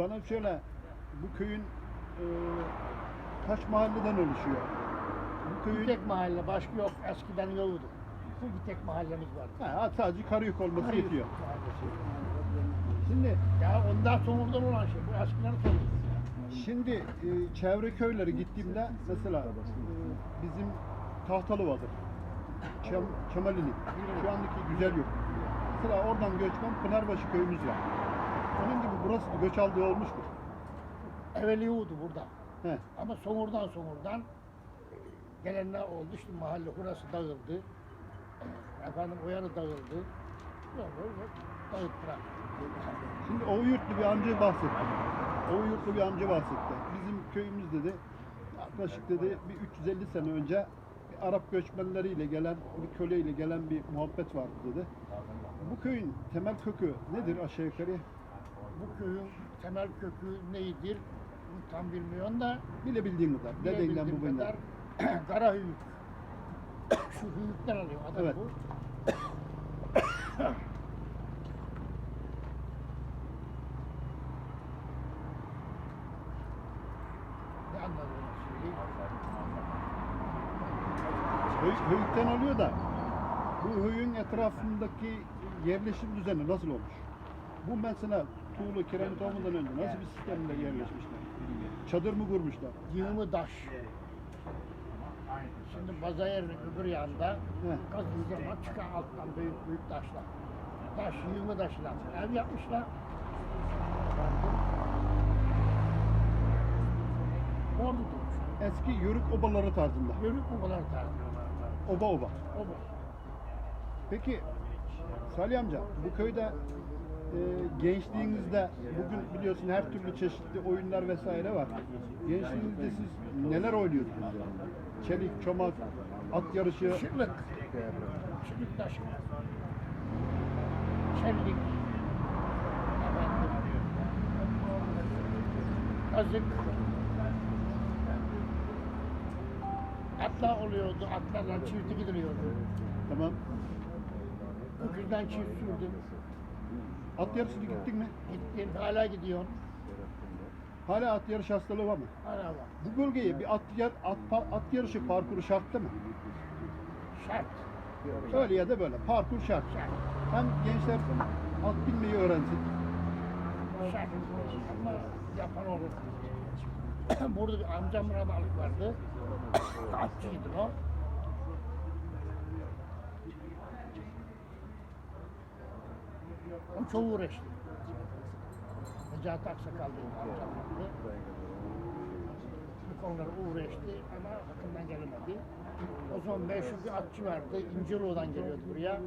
Bana şöyle bu köyün e, kaç mahalleden oluşuyor? Bu Bir köyün tek mahalle başka yok. Eskiden yoktu. Bu bir tek mahallemiz vardı. ha, sadece Karayük olması Karayük yetiyor. mahallesi. Şimdi Ya ondan sonradan olan şey. Bu eskiden sonra. Şimdi e, çevre köylere gittiğimde mesela e, bizim Tahtalıva'dır. Çam, Çamalini. Şu andaki güzel yok. Mesela oradan göçmen Pınarbaşı köyümüz var. Onun gibi burası da göç aldığı olmuştur. Evveli yoktu burada. He. Ama sonradan sonradan gelenler oldu. İşte mahalle burası dağıldı. Efendim o yanı dağıldı. Dağıttılar. Şimdi Ovuyurtlu bir amca bahsetti. Ovuyurtlu bir amca bahsetti. Bizim köyümüz dedi yaklaşık dedi bir 350 sene önce Arap göçmenleriyle gelen, bir köleyle gelen bir muhabbet vardı dedi. Bu köyün temel kökü nedir aşağı yukarı? Bu köyün temel kökü neydir? Bunu tam bilmiyorum da Bilebildiğin kadar. Dedenden bu kadar kara hüyük. Şu hüyükten alıyor adam Evet. bu. ne Höyükten alıyor da bu höyün etrafındaki yerleşim düzeni nasıl olmuş? Bu mesela tuğla kiremit olmadan önce nasıl bir sistemle yerleşmişler? Çadır mı kurmuşlar? Yığımı taş. Şimdi Bazayer'in öbür yanında kazdığı zaman çıkan alttan büyük büyük taşlar. Taş yığımı taşlar. Ev yapmışlar. Orada durmuş. Eski yörük obaları tarzında. Yörük bu kadar tarzı. Oba oba. O bu. Peki Salih amca bu köyde e, gençliğinizde bugün biliyorsun her türlü çeşitli oyunlar vesaire var. Gençliğinizde siz neler oynuyordunuz? Çelik, çomak, at yarışı. Şırlık. Şırlık taşı. Efendim. Kazık. Atlar oluyordu. Atlarla çifti gidiliyordu. Tamam. Öküzden çift sürdüm. At yarışına gittin mi? Gittim. Hala gidiyorum. Hala at yarışı hastalığı var mı? Hala var. Bu bölgeye bir at, yar, at, at yarışı parkuru şart değil mi? Şart. Öyle ya da böyle. Parkur şart. Şart. Hem gençler at binmeyi öğrensin. Şart. Ama yapan olur. Burada bir amcam Ramalık vardı. Atçıydı o. O çok uğraştı. Necati Aksakal diye bir amcam vardı. Bu konulara uğraştı ama hakkından gelemedi. O zaman meşhur bir atçı vardı. İnciro'dan geliyordu buraya.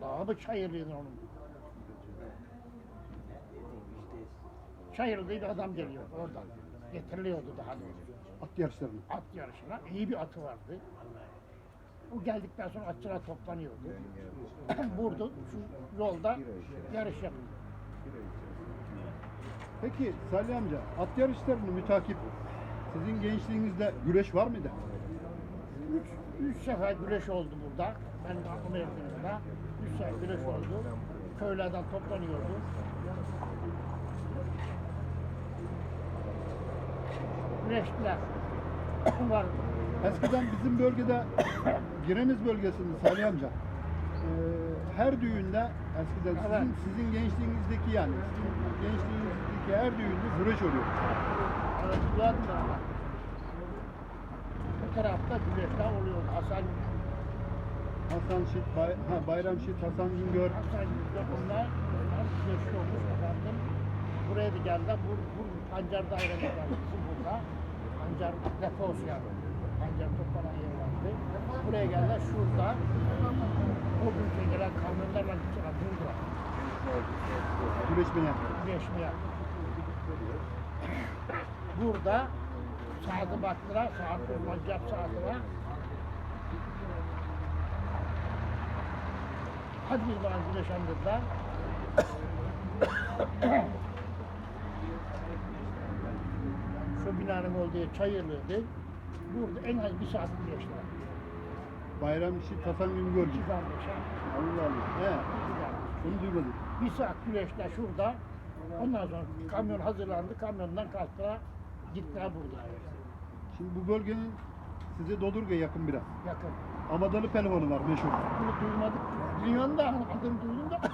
Lağabı çayırlıydı onun. Çayırlı bir adam geliyor oradan. Getiriliyordu daha doğrusu. At yarışlarına. At yarışına. iyi bir atı vardı. O geldikten sonra atçılar toplanıyordu. Burada şu yolda yarış yapıyor. Peki Salih amca at yarışlarını mütakip sizin gençliğinizde güreş var mıydı? Üç, üç sefer güreş oldu burada. Ben Amerika'da. Üç sefer güreş oldu. Köylerden toplanıyordu. Güreştiler. var. Eskiden bizim bölgede Gireniz bölgesinde Salih amca eee, her düğünde eskiden sizin, sizin gençliğinizdeki yani sizin gençliğinizdeki her düğünde güreş oluyor. Bu tarafta güreşler oluyordu. Hasan, Hasan Şit, Bay, ha, Bayram Şit, Hasan Güngör. Hasan Yüzde bunlar, bunlar güreşli olmuş efendim. Buraya da geldiler. Bu, bu pancar dairesi var bizim burada. Pancar deposu yani. Pancar toplanan yer vardı. Buraya geldiler. Şurada o ülke gelen kamyonlarla gidecekler. Durdular. Güreşmeye. Güreşmeye. Burada saate baktılar. Saat kurulacak saati var. Hadi biz bana güreşelim dediler. Şu binanın olduğu çayırlıydı. Burada en az bir saat güreştiler. Bayram Güngör İki gibi. kardeşe. Allah Allah. He. iki kardeş. Onu duymadım. Bir saat güneşte şurada. Ondan sonra kamyon hazırlandı. Kamyondan kalktılar. Gittiler burada. Şimdi bu bölgenin size Dodurga yakın biraz. Yakın. Amadalı pelvanı var meşhur. Bunu duymadık. Biliyorum da adını duydum da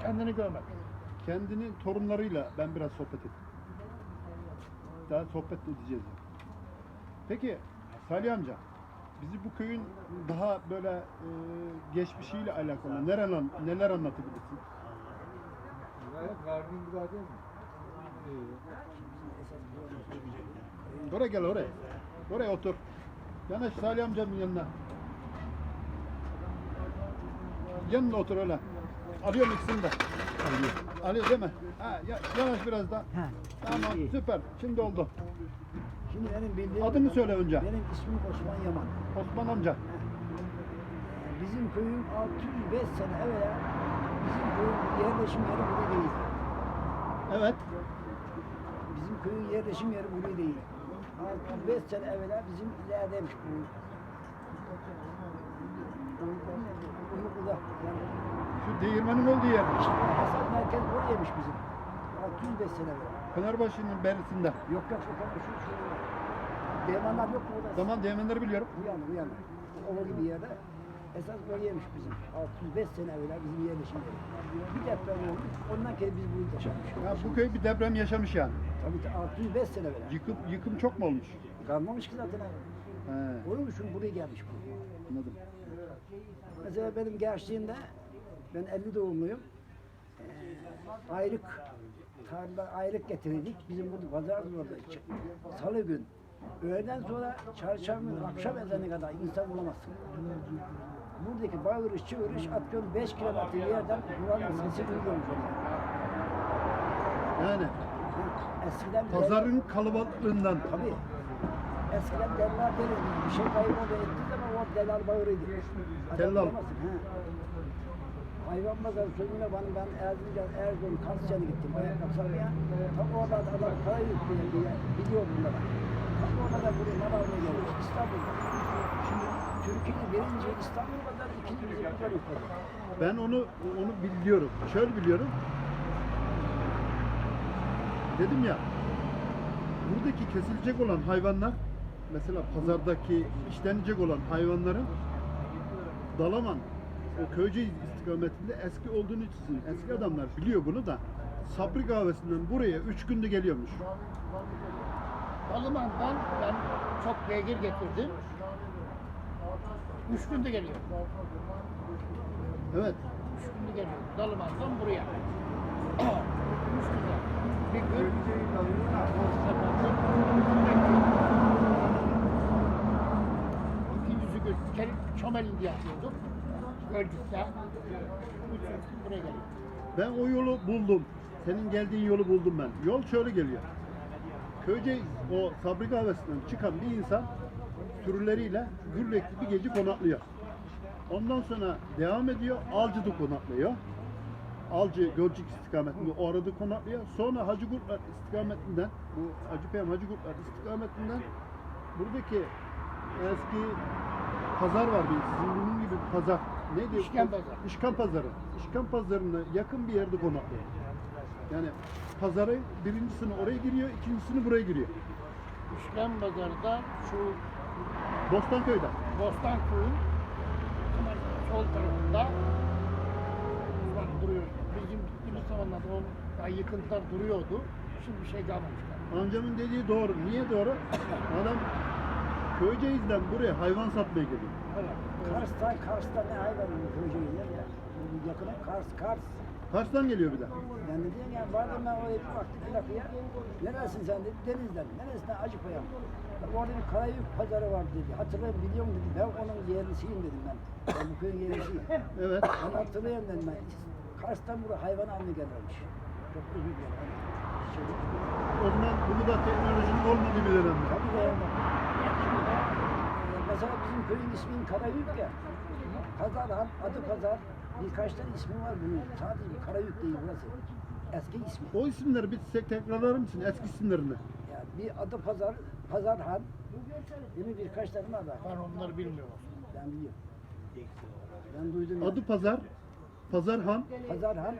kendini görmedim. Kendinin torunlarıyla ben biraz sohbet ettim. Daha sohbet edeceğiz. Peki Salih amca, bizi bu köyün daha böyle e, geçmişiyle alakalı neler, neler anlatabilirsin? Oraya gel oraya. Oraya otur. Yanaş Salih amcanın yanına. Yanına otur öyle. Alıyorum ikisini de. Alıyor değil mi? Ha, ya- yanaş biraz da. Tamam süper. Şimdi oldu. Şimdi benim bildiğim... Adını söyle önce. Benim ismim Osman Yaman. Osman amca. Bizim köyün 605 sene evvel bizim köyün yerleşim yeri burası değil. Evet. Bizim köyün yerleşim yeri burası değil. 605 sene evvel bizim ilerideymiş bu. Yani Şu değirmenin olduğu yer. Hasan merkez buraymış bizim. 605 sene evvel. Pınarbaşı'nın berisinde. Yok yok şu şu. Demanlar yok mu orada? Tamam değirmenleri biliyorum. Bu yana bu yana. Ova gibi yerde. Esas bölgeymiş bizim. 605 sene evvel bizim yerleşim yeri. Bir deprem olmuş. Ondan kere biz burada yaşamışız. Ya bu köy bir deprem yaşamış yani. Tabii ki 605 sene evvel. Yıkım, yıkım çok mu olmuş? Kalmamış ki zaten. He, Onun için buraya gelmiş bu. anladım. Mesela benim gençliğimde ben 50 doğumluyum. Ee, aylık tarla aylık getirirdik. Bizim burada pazar vardı. Salı gün. Öğleden sonra çarşamba akşam ezanı kadar insan bulamazsın. Buradaki bağırış çığırış atıyorum 5 kilometre yerden Kur'an'ın sesi duyuyormuş orada. Yani Eskiden pazarın kalabalıklığından. Tabii. Eskiden delal deriz. Bir şey kayboldu ettiği zaman o delal bağırıydı. Adam Dellal. Hayvan pazarı sözüne bana ben Erzincan, Erzurum, Kasçan'a gittim. Bayan kapsamaya. Tam orada adam para yüklüyor diye biliyor bunları. Tam orada da buraya mal almaya gelmiş. İstanbul'da. Şimdi Türkiye'nin birinci İstanbul kadar, ikinci bizim kadar. Ben onu onu biliyorum. Şöyle biliyorum. Dedim ya. Buradaki kesilecek olan hayvanlar mesela pazardaki işlenecek olan hayvanların Dalaman o Köyceğiz istikametinde eski olduğunu için eski adamlar biliyor bunu da Sabri kahvesinden buraya üç günde geliyormuş. Balıman'dan ben çok beygir getirdim. Üç günde geliyor. Evet. Üç günde geliyor. Dalıman'dan buraya. Üç günde. Bir gün İkincisi gün Kerim Çömel'in yapıyorduk. Gün buraya geliyor. Ben o yolu buldum. Senin geldiğin yolu buldum ben. Yol şöyle geliyor. Köyceğiz o Sabri kahvesinden çıkan bir insan sürüleriyle Gürlek'te bir gece konaklıyor. Ondan sonra devam ediyor. Alcı'da konaklıyor. Alcı Gölcük istikametinde o arada konaklıyor. Sonra Hacı Kurtlar istikametinden bu Hacı Peyam Hacı Kurtlar istikametinden buradaki eski pazar var bir sizin bunun gibi pazar. Neydi? İşken pazarı. İşkan pazarı. İşkan pazarına yakın bir yerde konaklıyor. Yani pazarı birincisini oraya giriyor, ikincisini buraya giriyor. İşlem Pazarı'da şu Bostanköy'de. Bostanköy'ün sol tarafında bak duruyor. Bizim gittiğimiz zamanlarda o daha yıkıntılar duruyordu. Şimdi bir şey kalmamış. Amcamın dediği doğru. Niye doğru? Adam Köyceğiz'den buraya hayvan satmaya geliyor. Evet. Kars'ta, Kars'ta ne hayvan köyceğiler ya. Bu Yakına Kars, Kars. Kars'tan geliyor bir de. Ben de diyorum ya vardım ben oraya bir baktım bir dakika Neresin sen dedi. Denizden. Neresinden Acıpayam. Ya Orada bir Karayük pazarı var dedi. Hatırlayın biliyorum dedi. Ben onun yerlisiyim dedim ben. Ben bu köyün yerlisiyim. Evet. Ben hatırlayayım dedim ben. Kars'tan buraya hayvan almaya gelirmiş. Çok. Hani şey, O zaman bunu da teknolojinin olmadığı bir dönemde. tabii de yani. Mesela bizim köyün ismin Karayük ya. Pazar adı Pazar. Birkaç tane ismi var bunun. Sadece bir Karayük değil burası. Eski ismi. O isimleri bir tek tekrarlar mısın? Eski isimlerini. Yani bir adı Pazar, Pazar Han. Değil mi? Birkaç tane var da. Ben onları bilmiyorum. Ben biliyorum. Ben duydum. Adı Pazar, Pazarhan Pazarhan